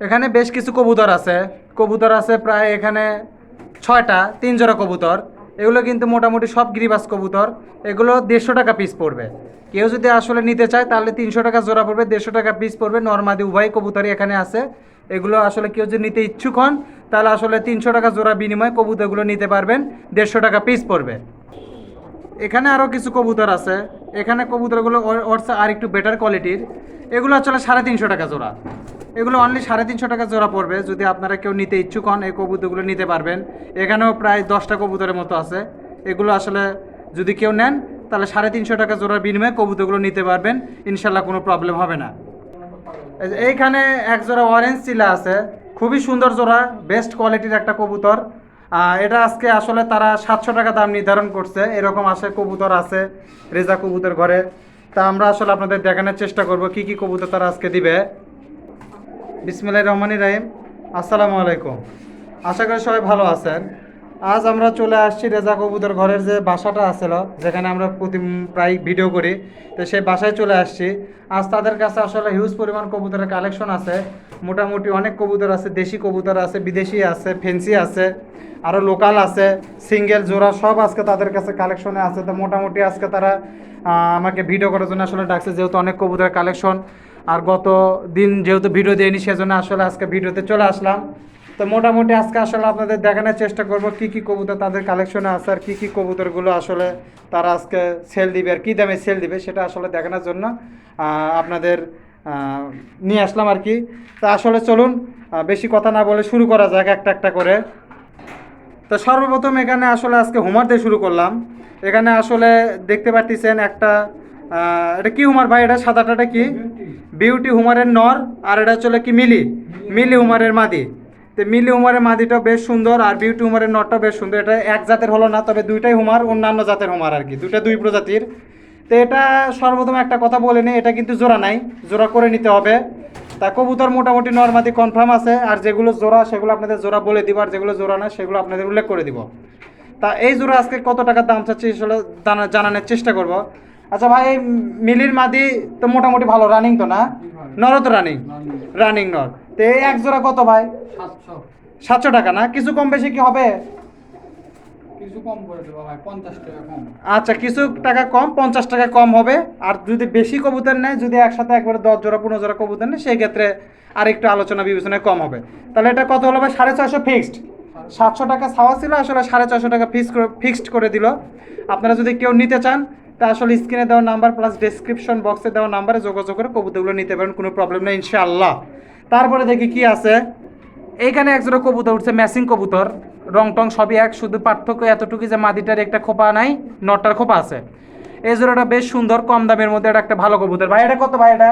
এখানে বেশ কিছু কবুতর আছে। কবুতর আছে প্রায় এখানে ছয়টা তিন জোড়া কবুতর। এগুলো কিন্তু মোটামুটি সব গিরিবাস কবুতর। এগুলো দেড়শো টাকা পিস পড়বে। কেউ যদি আসলে নিতে চায়, তাহলে তিনশো টাকা জোড়া পড়বে, দেড়শো টাকা পিস পড়বে। নর্মাদি উভয় কবুতরই এখানে আছে। এগুলো আসলে কেউ যদি নিতে ইচ্ছুক হন, তাহলে আসলে তিনশো টাকা জোড়া বিনিময়ে কবুতরগুলো নিতে পারবেন। দেড়শো টাকা পিস পড়বে। এখানে আরও কিছু কবুতর আছে। এখানে কবুতরগুলো ওর- ওর চেয়ে আর একটু বেটার কোয়ালিটির এগুলো আসলে সাড়ে তিনশো টাকা জোড়া। এগুলো অনলি সাড়ে তিনশো টাকা জোড়া পড়বে, যদি আপনারা কেউ নিতে ইচ্ছুক হন, এই কবুতরগুলো নিতে পারবেন। এখানেও প্রায় দশটা কবুতরের মতো আছে। এগুলো আসলে যদি কেউ নেন, তাহলে সাড়ে তিনশো টাকা জোড়ার বিনিময়ে কবুতরগুলো নিতে পারবেন। ইনশাল্লাহ কোনো প্রবলেম হবে না। এইখানে এক জোড়া অরেঞ্জ চিলা আছে। খুবই সুন্দর জোড়া বেস্ট কোয়ালিটির একটা কবুতর। এটা আজকে আসলে তারা সাতশো টাকা দাম নির্ধারণ করছে। এরকম আসে কবুতর আছে, রেজা কবুতর ঘরে। তা আমরা আসলে আপনাদের দেখানোর চেষ্টা করব, কি কি কবুতর তারা আজকে দিবে। বিসমিল্লাহ রহমানি রাহিম। আসসালামু আলাইকুম। আশা করি সবাই ভালো আছেন। আজ আমরা চলে আসছি রেজা কবুতর ঘরের যে বাসাটা আছিল, যেখানে আমরা প্রতি প্রায় ভিডিও করি। তো সেই বাসায় চলে আসছি। আজ তাদের কাছে আসলে হিউজ পরিমাণ কবুতরের কালেকশন আছে। মোটামুটি অনেক কবুতর আছে, দেশি কবুতর আছে, বিদেশি আছে ফেন্সি আছে আরও লোকাল আছে সিঙ্গেল জোড়া সব আজকে তাদের কাছে কালেকশনে আছে। তো মোটামুটি আজকে তারা আমাকে ভিডিও করার জন্য আসলে ডাকছে, যেহেতু অনেক কবুতরের কালেকশন আর গত দিন যেহেতু ভিডিও দিইনি সেজন্য আসলে আজকে ভিডিওতে চলে আসলাম। তো মোটামুটি আজকে আসলে আপনাদের দেখানোর চেষ্টা করব, কি কি কবুতর তাদের কালেকশনে আছে আর কী কী কবুতরগুলো আসলে তারা আজকে সেল দিবে আর কী দামে সেল দিবে, সেটা আসলে দেখানোর জন্য আপনাদের নিয়ে আসলাম আর কি। তা আসলে চলুন বেশি কথা না বলে শুরু করা যাক একটা একটা করে। তো সর্বপ্রথম এখানে আসলে আজকে হুমার দিয়ে শুরু করলাম। এখানে আসলে দেখতে পাচ্ছেন একটা এটা কি হুমার ভাই? এটা সাদাটাটা কি? বিউটি হুমারের নর, আর এটা চলে কি মিলি? মিলি হুমারের মাদি। তো মিলি হুমারের মাদিটা বেশ সুন্দর, আর বিউটি হুমারের নরটা বেশ সুন্দর। এটা এক জাতের হলো না, তবে দুইটাই হুমার, অন্যান্য জাতের হুমার আর কি। দুইটা দুই প্রজাতির। তো এটা সর্বপ্রথম একটা কথা বলে নিই এটা কিন্তু জোড়া নাই, জোড়া করে নিতে হবে। তা কবুতর মোটামুটি নর্মাদি কনফার্ম আছে, আর যেগুলো জোড়া, সেগুলো আপনাদের জোড়া বলে দিব, আর যেগুলো জোড়া না, সেগুলো আপনাদের উল্লেখ করে দিব। তা এই জোড়া আজকে কত টাকার দাম চাচ্ছি জানা- জানানোর চেষ্টা করব। আচ্ছা ভাই মিলির মাদি তো মোটামুটি ভালো রানিং তো না? নর তো রানিং রানিং নর। তো এই এক জোড়া কত ভাই? সাতশো। টাকা না? কিছু কম বেশি কি হবে? আচ্ছা কিছু টাকা কম পঞ্চাশ টাকা কম হবে। আর যদি বেশি কবুতর নেয় যদি একসাথে একবারে দশ জোড়া পনেরো জোড়া কবুতর নেয় সেই ক্ষেত্রে আর একটু আলোচনা বিবেচনায় কম হবে। তাহলে এটা কত হলো ভাই? সাড়ে ছয়শো ফিক্সড সাতশো টাকা ছাওয়া ছিল আসলে সাড়ে ছয়শো টাকা ফিক্স করে ফিক্সড করে দিল। আপনারা যদি কেউ নিতে চান তা আসলে স্ক্রিনে দেওয়া নাম্বার প্লাস ডেসক্রিপশন বক্সে দেওয়া নাম্বারে যোগাযোগ করে কবুতরগুলো নিতে পারেন, কোনো প্রবলেম নেই, ইনশাআল্লাহ। তারপরে দেখি কি আছে। এইখানে একজোড়া কবুতর উঠছে ম্যাসিং কবুতর। রং টং সবই এক, শুধু পার্থক্য এতটুকু যে মাদিটার একটা খোপা নাই, নটটার খোপা আছে। এই জোড়াটা বেশ সুন্দর, কম দামের মধ্যে এটা একটা ভালো কবুতর। ভাই, এটা কত ভাই এটা?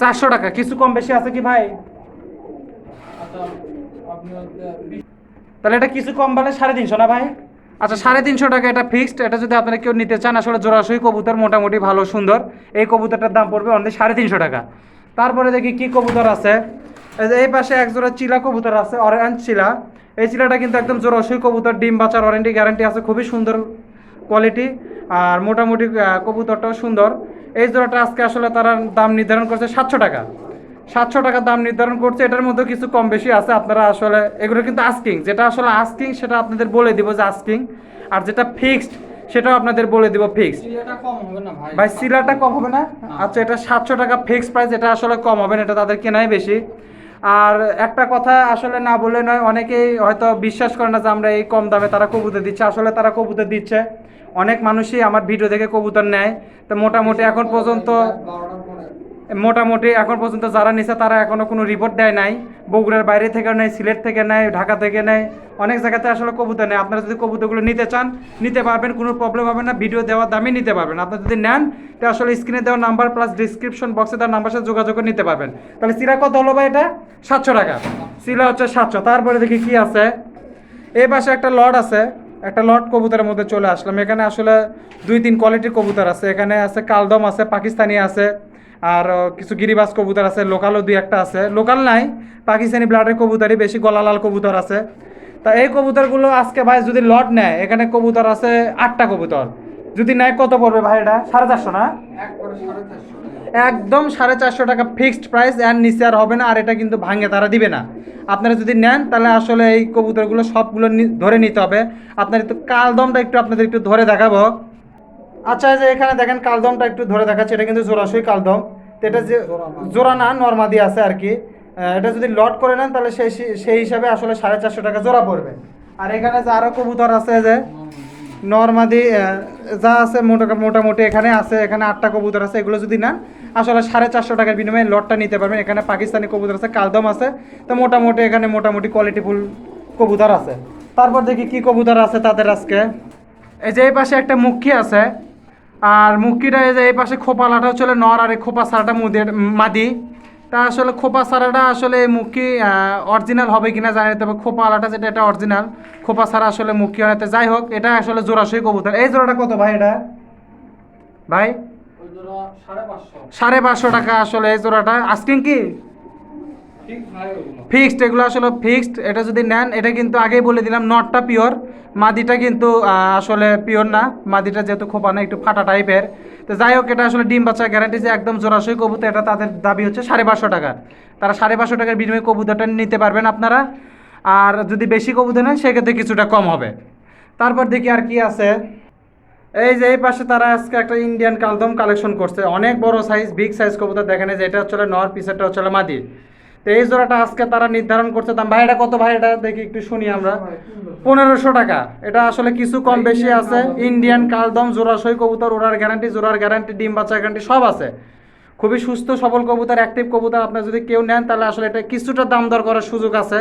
চারশো টাকা। কিছু কম বেশি আছে কি ভাই? তাহলে এটা কিছু কম বলে সাড়ে তিনশো না ভাই? আচ্ছা সাড়ে তিনশো টাকা এটা ফিক্সড এটা যদি আপনারা কেউ নিতে চান, আসলে জোড়াশই কবুতর মোটামুটি ভালো সুন্দর। এই কবুতরটার দাম পড়বে অনলি সাড়ে তিনশো টাকা। তারপরে দেখি কি কবুতর আছে। এই পাশে এক জোড়া চিলা কবুতর আছে অরেঞ্জ চিলা। এই চিলাটা কিন্তু একদম জোড়াশই কবুতর, ডিম বাচ্চার ওয়ারেন্টি গ্যারান্টি আছে, খুবই সুন্দর কোয়ালিটি আর মোটামুটি কবুতরটাও সুন্দর। এই জোড়াটা আজকে আসলে তারা দাম নির্ধারণ করছে সাতশো টাকা। সাতশো টাকা দাম নির্ধারণ করছে এটার মধ্যে কিছু কম বেশি আছে। আপনারা আসলে এগুলো কিন্তু আস্কিং যেটা আসলে আস্কিং সেটা আপনাদের বলে দিব যে আস্কিং আর যেটা ফিক্সড সেটাও আপনাদের বলে দিব ফিক্সড ভাই? সিলাটা কম হবে না? আচ্ছা এটা সাতশো টাকা ফিক্সড প্রাইস এটা আসলে কম হবে না এটা তাদের কেনাই বেশি। আর একটা কথা আসলে না বলে নয় অনেকেই হয়তো বিশ্বাস করে না যে আমরা এই কম দামে তারা কবুতর দিচ্ছে। আসলে তারা কবুতর দিচ্ছে। অনেক মানুষই আমার ভিডিও দেখে কবুতর নেয়। তো মোটামুটি এখন পর্যন্ত মোটামুটি এখন পর্যন্ত যারা নিছে, তারা এখনও কোনো রিপোর্ট দেয় নাই। বগুড়ার বাইরে থেকে নেয় সিলেট থেকে নেয় ঢাকা থেকে নেয় অনেক জায়গাতে আসলে কবুতর নেয় আপনারা যদি কবুতরগুলো নিতে চান, নিতে পারবেন, কোনো প্রবলেম হবে না ভিডিও দেওয়ার দামে নিতে পারবেন। আপনারা যদি নেন, তো আসলে স্ক্রিনে দেওয়া নাম্বার প্লাস ডিসক্রিপশন বক্সে দেওয়ার নাম্বার সাথে যোগাযোগ নিতে পারবেন। তাহলে সিরা কত হলো ভাই এটা? সাতশো টাকা। সিলা হচ্ছে সাতশো। তারপরে দেখি কি আছে? এই পাশে একটা লট আছে। একটা লট কবুতরের মধ্যে চলে আসলাম। এখানে আসলে দুই তিন কোয়ালিটির কবুতর আছে। এখানে আছে কালদম আছে, পাকিস্তানি আছে। আর কিছু গিরিবাস কবুতর আছে, লোকালও দুই একটা আছে। লোকাল নাই, পাকিস্তানি ব্লাডের কবুতরই, বেশি গলালাল কবুতর আছে। তা এই কবুতরগুলো আজকে ভাই যদি লট নেয়, এখানে কবুতর আছে আটটা কবুতর। যদি নেয়, কত পড়বে ভাই এটা? সাড়ে চারশো না? একদম সাড়ে চারশো টাকা ফিক্সড প্রাইস এর নিচে আর হবে না, আর এটা কিন্তু ভাঙে, তারা দিবে না। আপনারা যদি নেন, তাহলে আসলে এই কবুতরগুলো সবগুলো ধরে নিতে হবে। আপনার একটু কালদমটা একটু আপনাদের একটু ধরে দেখাবো। আচ্ছা এই যে এখানে দেখেন কালদমটা একটু ধরে দেখাচ্ছে এটা কিন্তু জোড়াশই কালদম। তো এটা যে জোড়া না। জোড়া না নর্মাদি আছে আর কি। এটা যদি লট করে নেন তাহলে সেই সেই হিসাবে আসলে সাড়ে চারশো টাকা জোড়া পড়বে। আর এখানে যে আরও কবুতর আছে যে নর্মাদি যা আছে মোটা মোটামুটি এখানে আছে এখানে আটটা কবুতর আছে এগুলো যদি নেন আসলে সাড়ে চারশো টাকার বিনিময়ে লটটা নিতে পারবেন। এখানে পাকিস্তানি কবুতর আছে কালদম আছে তো মোটামুটি এখানে মোটামুটি কোয়ালিটিফুল কবুতর আছে। তারপর দেখি কি কবুতর আছে তাদের আজকে। এই যে এই পাশে একটা মুখী আছে আর মুখিটা এই যে এই পাশে খোপালাটা হচ্ছে নর আর এই খোপা সারাটা মুদের মাদি। তা আসলে খোপা সারাটা আসলে মুখী অরিজিনাল হবে কিনা জানি না, তবে খোপা আলাটা যেটা এটা অরিজিনাল খোপা সারা আসলে মুখী হয় যাই হোক এটা আসলে জোড়াশই কবুতর। এই জোড়াটা কত ভাই এটা? ভাই? ওই জোড়া সাড়ে পাঁচশো। টাকা আসলে এই জোড়াটা। আস্কিং কি? ফিক্সড এগুলো আসলে ফিক্সড এটা যদি নেন, এটা কিন্তু আগেই বলে দিলাম নটটা পিওর মাদিটা কিন্তু আসলে পিওর না, মাদিটা যেহেতু খোপা না একটু ফাটা টাইপের তো যাই হোক, এটা আসলে ডিম বাচ্চা গ্যারান্টি যে একদম জোড়াশই কবুতর, এটা তাদের দাবি হচ্ছে সাড়ে পাঁচশো টাকা। তারা সাড়ে পাঁচশো টাকার বিনিময়ে কবুতরটা নিতে পারবেন আপনারা। আর যদি বেশি কবুতর নেন, সেক্ষেত্রে কিছুটা কম হবে। তারপর দেখি আর কি আছে। এই যে এই পাশে তারা আজকে একটা ইন্ডিয়ান কালদম কালেকশন করছে। অনেক বড় সাইজ বিগ সাইজ কবুতর দেখেন যে এটা হচ্ছে নর পিসেরটা হচ্ছে মাদি। তো এই জোড়াটা আজকে তারা নির্ধারণ করছে দাম। ভাই এটা কত ভাই? এটা দেখি একটু শুনি আমরা। পনেরোশো টাকা। এটা আসলে কিছু কম বেশি আছে। ইন্ডিয়ান কালদম জোড়াশই কবুতর ওড়ার গ্যারান্টি জোড়ার গ্যারান্টি ডিম বাচ্চা গ্যারান্টি সব আছে। খুবই সুস্থ সবল কবুতর অ্যাক্টিভ কবুতর। আপনার যদি কেউ নেন তাহলে আসলে এটা কিছুটা দাম দর করার সুযোগ আছে।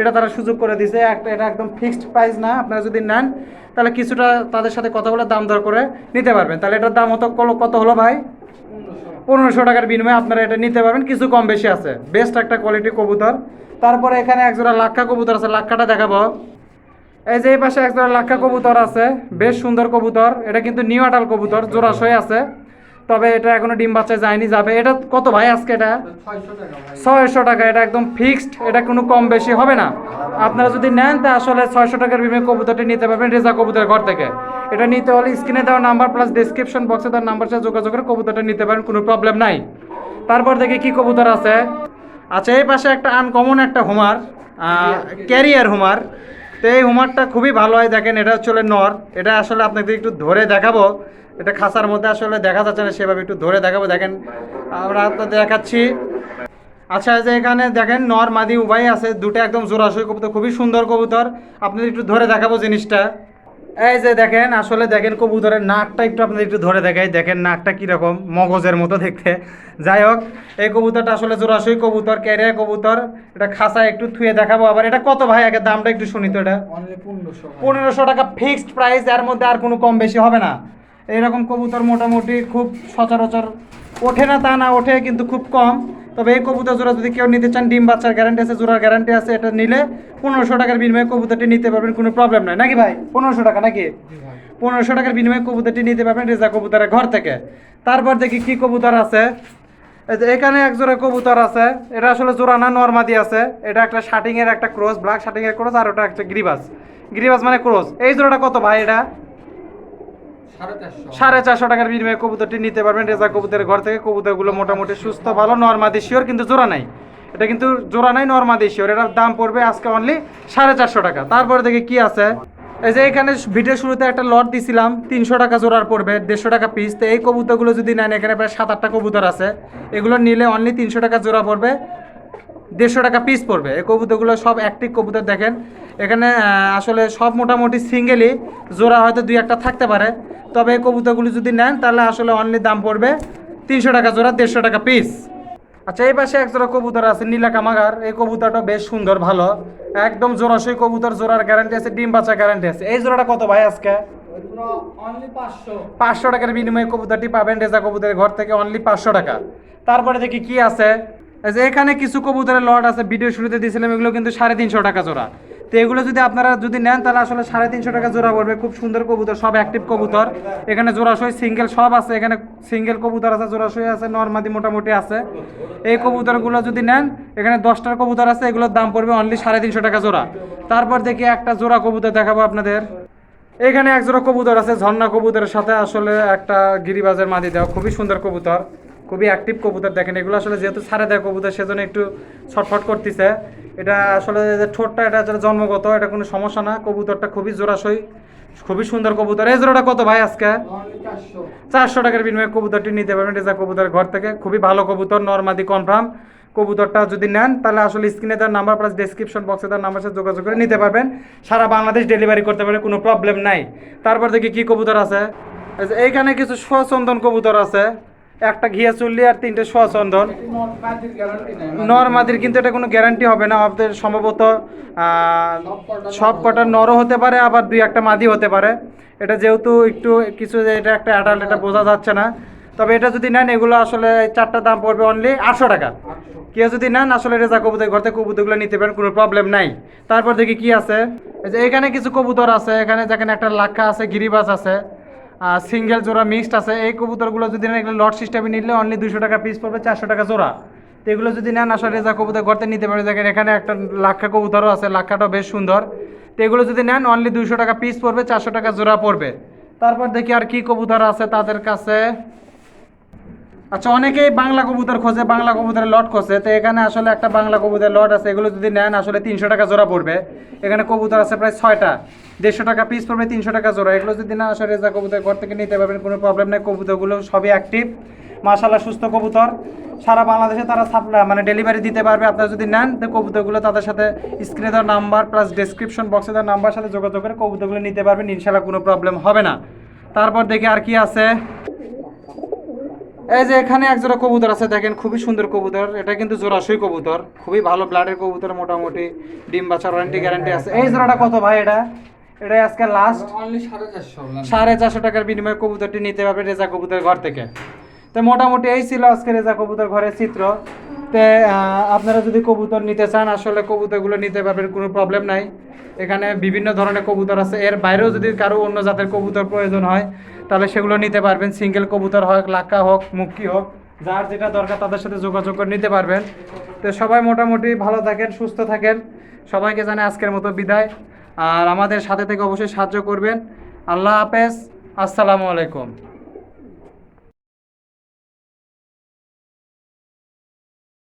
এটা তারা সুযোগ করে দিছে একটা এটা একদম ফিক্সড প্রাইস না। আপনারা যদি নেন তাহলে কিছুটা তাদের সাথে কথা বলে দাম দর করে নিতে পারবেন। তাহলে এটার দাম হতো কত হলো ভাই? পনেরোশো টাকার বিনিময়ে আপনারা এটা নিতে পারবেন। কিছু কম বেশি আছে। বেস্ট একটা কোয়ালিটি কবুতর। তারপরে এখানে একজোড়া লাক্ষা কবুতর আছে। লাক্ষাটা দেখাবো। এই যে এই পাশে একজোড়া লাক্ষা কবুতর আছে। বেশ সুন্দর কবুতর। এটা কিন্তু নিউ আটাল কবুতর। জোড়াশয় আছে। তবে এটা এখনও ডিম বাচ্চায় যায়নি যাবে। এটা কত ভাই আজকে এটা? ছয়শো টাকা এটা একদম ফিক্সড এটা কোনো কম বেশি হবে না। আপনারা যদি নেন তা আসলে ছয়শো টাকার বিমে কবুতরটি নিতে পারবেন রেজা কবুতরের ঘর থেকে। এটা নিতে হলে স্ক্রিনে দেওয়া নাম্বার প্লাস ডিসক্রিপশন বক্সে তার নাম্বার সাথে যোগাযোগ করে কবুতরটা নিতে পারেন কোনো প্রবলেম নাই। তারপর দেখি কি কবুতর আছে। আচ্ছা এই পাশে একটা আনকমন একটা হুমার ক্যারিয়ার হুমার। তো এই হুমারটা খুবই ভালো হয় দেখেন এটা হলো নর। এটা আসলে আপনাদের একটু ধরে দেখাবো। এটা খাসার মধ্যে আসলে দেখা যাচ্ছে না সেভাবে একটু ধরে দেখাবো। দেখেন আমরা তো দেখাচ্ছি। আচ্ছা যে এখানে দেখেন নর মাদি উভয় আছে। দুটো একদম জোড়াশয় কবুতর খুবই সুন্দর কবুতর। আপনাদের একটু ধরে দেখাবো জিনিসটা। এই যে দেখেন আসলে দেখেন কবুতরের নাকটা একটু আপনাদের একটু ধরে দেখাই। দেখেন নাকটা কীরকম মগজের মতো দেখতে। যাই হোক এই কবুতরটা আসলে জোড়াশয় কবুতর ক্যারিয়ার কবুতর। এটা খাসা একটু থুয়ে দেখাবো আবার। এটা কত ভাই? আগে দামটা একটু শুনি তো এটা। পনেরোশো টাকা। ফিক্সড প্রাইস এর মধ্যে আর কোনো কম বেশি হবে না। এইরকম কবুতর মোটামুটি খুব সচরাচর ওঠে না তা না ওঠে কিন্তু খুব কম। তবে এই কবুতর জোড়া যদি কেউ নিতে চান ডিম বাচ্চার গ্যারান্টি আছে জোড়ার গ্যারান্টি আছে এটা নিলে পনেরোশো টাকার বিনিময়ে কবুতরটি নিতে পারবেন কোনো প্রবলেম নাই। নাকি ভাই? পনেরোশো টাকা নাকি? পনেরোশো টাকার বিনিময়ে কবুতরটি নিতে পারবেন রেজা কবুতরের ঘর থেকে। তারপর দেখি কি কবুতর আছে। এখানে এক জোড়া কবুতর আছে। এটা আসলে জোড়া না নর্মাদি আছে। এটা একটা শার্টিং এর একটা ক্রস ব্ল্যাক শার্টিং এর ক্রস আর ওটা একটা গ্রিবাস গ্রিবাস মানে ক্রস। এই জোড়াটা কত ভাই এটা? সাড়ে চারশো। টাকার বিনিময়ে কবুতরটি নিতে পারবেন। রেজা কবুতরের ঘর থেকে কবুতরগুলো মোটামুটি সুস্থ, ভালো, নর্মাদি শিওর, কিন্তু জোড়া নাই। এটা কিন্তু জোড়া নাই, নর্মাদি শিওর। এটার দাম পড়বে আজকে অনলি সাড়ে চারশো টাকা। তারপরে দেখি কি আছে। এই যে এখানে ভিডিও শুরুতে একটা লট দিছিলাম, তিনশো টাকা জোড়ার পড়বে, দেড়শো টাকা পিস তো এই কবুতরগুলো যদি নেন, এখানে প্রায় সাত আটটা কবুতর আছে। এগুলো নিলে অনলি তিনশো টাকা জোড়া পড়বে। দেড়শো টাকা পিস পড়বে। এই কবুতরগুলো সব অ্যাক্টিভ কবুতর দেখেন। এখানে আসলে সব মোটামুটি সিঙ্গেলই জোড়া হয়তো দুই একটা থাকতে পারে। তবে এই কবুতরগুলো যদি নেন, তাহলে আসলে অনলি দাম পড়বে তিনশো টাকা জোড়া, দেড়শো টাকা পিস আচ্ছা এই পাশে এক জোড়া কবুতর আছে, নীলা কামাগার। এই কবুতরটা বেশ সুন্দর, ভালো। একদম জোড়াশই কবুতর, জোড়ার গ্যারান্টি আছে, ডিম বাচ্চা গ্যারান্টি আছে। এই জোড়াটা কত ভাই আজকে? পাঁচশো টাকার বিনিময়ে কবুতরটি পাবেন রেজা কবুতরের ঘর থেকে অনলি পাঁচশো টাকা। তারপরে দেখি কি আছে। যে এখানে কিছু কবুতরের লট আছে ভিডিও শুরুতে দিয়েছিলাম, এগুলো কিন্তু সাড়ে তিনশো টাকা জোড়া। তো এগুলো যদি আপনারা যদি নেন, তাহলে আসলে সাড়ে তিনশো টাকা জোড়া পড়বে। খুব সুন্দর কবুতর, সব অ্যাক্টিভ কবুতর। এখানে জোড়াশয় সিঙ্গেল সব আছে, এখানে সিঙ্গেল কবুতর আছে জোড়াশয় আছে নর্মাদি মোটামুটি আছে। এই কবুতরগুলো যদি নেন, এখানে দশটার কবুতর আছে, এগুলোর দাম পড়বে অনলি সাড়ে তিনশো টাকা জোড়া। তারপর দেখি একটা জোড়া কবুতর দেখাবো আপনাদের। এখানে এক জোড়া কবুতর আছে, ঝর্ণা কবুতরের সাথে আসলে একটা গিরিবাজের মাদি দেওয়া, খুবই সুন্দর কবুতর। খুবই অ্যাক্টিভ কবুতর দেখেন। এগুলো আসলে যেহেতু ছাড়ে দেয় কবুতর, সেজন্য একটু ছটফট করতেছে। এটা আসলে যে ঠোঁটটা, এটা আসলে জন্মগত, এটা কোনো সমস্যা না। কবুতরটা খুবই জোরাশই খুবই সুন্দর কবুতর। এই জোড়াটা কত ভাই আজকে? চারশো টাকার বিনিময়ে কবুতরটি নিতে পারবেন রেজা কবুতরের ঘর থেকে। খুবই ভালো কবুতর, নর্মাদি কনফার্ম কবুতরটা যদি নেন, তাহলে আসলে স্ক্রিনে তার নাম্বার প্লাস ডেসক্রিপশন বক্সে তার নাম্বার সাথে যোগাযোগ করে নিতে পারবেন। সারা বাংলাদেশ ডেলিভারি করতে পারবে কোনো প্রবলেম নাই। তারপর দেখি কি কবুতর আছে। এইখানে কিছু স্বচন্দন কবুতর আছে। একটা ঘিয়া চুল্লি আর তিনটে গ্যারান্টি নেই নর্মাদির কিন্তু এটা কোনো গ্যারান্টি হবে না। আপনাদের সম্ভবত সব কটা নরও হতে পারে, আবার দুই একটা মাদি হতে পারে। এটা যেহেতু একটু কিছু এটা একটা অ্যাডাল্ট এটা বোঝা যাচ্ছে না। তবে এটা যদি নেন, এগুলো আসলে চারটা দাম পড়বে অনলি আটশো টাকা। কেউ যদি নেন, আসলে রেজা কবুতর, ঘর থেকে কবুতরগুলো নিতে পারেন, কোনো প্রবলেম নাই। তারপর দেখি কি আছে। যে এখানে কিছু কবুতর আছে, এখানে যেখানে একটা লাক্ষা আছে, গিরিবাস আছে। সিঙ্গেল জোড়া মিক্সড আছে। এই কবুতরগুলো যদি নেন, এগুলো লট সিস্টেমে নিলে অনলি দুশো টাকা পিস পড়বে, চারশো টাকা জোড়া। তো এগুলো যদি নেন, আসলে রেজা কবুতর ঘরতে নিতে পারবে। দেখেন, এখানে একটা লাক্ষা কবুতরও আছে, লাক্ষাটাও বেশ সুন্দর। তো এগুলো যদি নেন অনলি দুশো টাকা পিস পড়বে, চারশো টাকা জোড়া পড়বে। তারপর দেখি আর কি কবুতর আছে তাদের কাছে। আচ্ছা অনেকেই বাংলা কবুতর খোঁজে, বাংলা কবুতরের লট খোঁজে। তো এখানে আসলে একটা বাংলা কবুতরের লট আছে, এগুলো যদি নেন, আসলে তিনশো টাকা জোড়া পড়বে। এখানে কবুতর আছে প্রায় ছয়টা। দেড়শো টাকা পিস পড়বে, তিনশো টাকা জোড়া। এগুলো যদি না আসলে রেজা কবুতর ঘর থেকে নিতে পারবেন, কোনো প্রবলেম নেই। কবুতরগুলো সবই অ্যাক্টিভ মাশাল্লাহ সুস্থ কবুতর। সারা বাংলাদেশে তারা সাপ্লাই মানে ডেলিভারি দিতে পারবে। আপনারা যদি নেন, তো কবুতরগুলো তাদের সাথে স্ক্রিনে দেওয়ার নাম্বার প্লাস ডেসক্রিপশন বক্সে দেওয়ার নাম্বার সাথে যোগাযোগ করে কবুতরগুলো নিতে পারবেন। ইনশাল্লাহ কোনো প্রবলেম হবে না। তারপর দেখি আর কি আছে। এই যে এখানে এক জোড়া কবুতর আছে দেখেন খুবই সুন্দর কবুতর। এটা কিন্তু জোড়াশই কবুতর খুবই ভালো ব্লাডের কবুতর মোটামুটি ডিম বাচ্চার ওয়ারেন্টি গ্যারান্টি আছে। এই জোড়াটা কত ভাই এটা? এটা আজকে লাস্ট অনলি সাড়ে চারশো সাড়ে চারশো টাকার বিনিময়ে কবুতরটি নিতে পারবে রেজা কবুতর ঘর থেকে। তো মোটামুটি এই ছিল আজকে রেজা কবুতর ঘরের চিত্র। তে আপনারা যদি কবুতর নিতে চান আসলে কবুতরগুলো নিতে পারবেন কোনো প্রবলেম নাই। এখানে বিভিন্ন ধরনের কবুতর আছে। এর বাইরেও যদি কারও অন্য জাতের কবুতর প্রয়োজন হয়, তাহলে সেগুলো নিতে পারবেন। সিঙ্গেল কবুতর হোক, লাক্কা হোক, মুক্কি হোক, যার যেটা দরকার তাদের সাথে যোগাযোগ করে নিতে পারবেন। তো সবাই মোটামুটি ভালো থাকেন, সুস্থ থাকেন। সবাইকে জানে আজকের মতো বিদায়। আর আমাদের সাথে থেকে অবশ্যই সাহায্য করবেন। আল্লাহ হাফেজ। আসসালামু আলাইকুম।